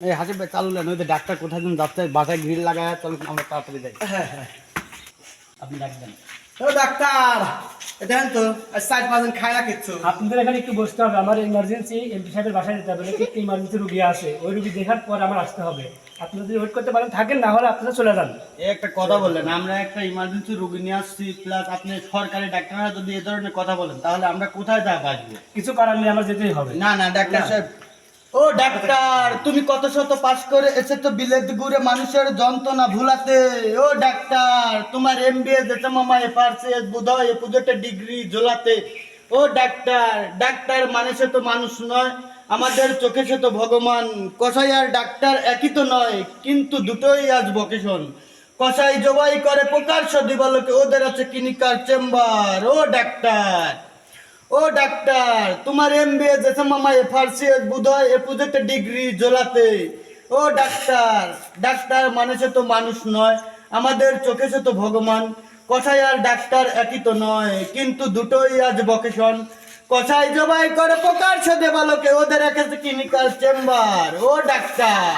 এই হাসিব ভাই চালু ডাক্তার কোথায় যেন যাচ্ছে বাসায় গ্রিল লাগায় চল আমরা তাড়াতাড়ি যাই। হ্যাঁ হ্যাঁ। আপনি ডাকবেন ও ডাক্তার দেখেন তো আজ চার পাঁচ দিন খায় না কিচ্ছু আপনাদের এখানে একটু বসতে হবে আমার ইমার্জেন্সি এমপি সাহেবের বাসায় যেতে হবে নাকি একটা ইমার্জেন্সি রুগী আছে ওই রুগী দেখার পর আমার আসতে হবে। আপনারা যদি ওয়েট করতে পারেন থাকেন না হলে আপনারা চলে যান। একটা কথা বললেন আমরা একটা ইমার্জেন্সি রোগী নিয়ে আসছি প্লাস আপনি সরকারি ডাক্তাররা যদি এ ধরনের কথা বলেন তাহলে আমরা কোথায় যা বাঁচবো? কিছু করার নেই আমার যেতেই হবে। না না ডাক্তার সাহেব ও ডাক্তার, তুমি কত শত পাস করে এসে তো বিলেত গুড়ে মানুষের যন্ত্রণা ভুলাতে? ও ডাক্তার, তোমার এমবিএ যেতে মামা বোধহয় এ ডিগ্রি ঝোলাতে। ও ডাক্তার ডাক্তার মানে সে তো মানুষ নয়, আমাদের চোখে সে তো ভগবান। কষাই আর ডাক্তার একই তো নয়, কিন্তু দুটোই আজ ভকেশন কষাই জবাই করে প্রকার দিবালোকে, ওদের আছে ক্লিনিকার চেম্বার ও ডাক্তার ও ডাক্তার, তোমার এম এমবিএ যেসে মামা এফআরসিএস বুধয় এ পুজোতে ডিগ্রি জোলাতে। ও ডাক্তার ডাক্তার মানে সে তো মানুষ নয়, আমাদের চোখে সে তো ভগবান। কষাই আর ডাক্তার একই তো নয়, কিন্তু দুটোই আজ বকেশন কষাই জবাই করে প্রকার সে দেবালোকে, ওদের একাছে ক্লিনিকাল চেম্বার ও ডাক্তার।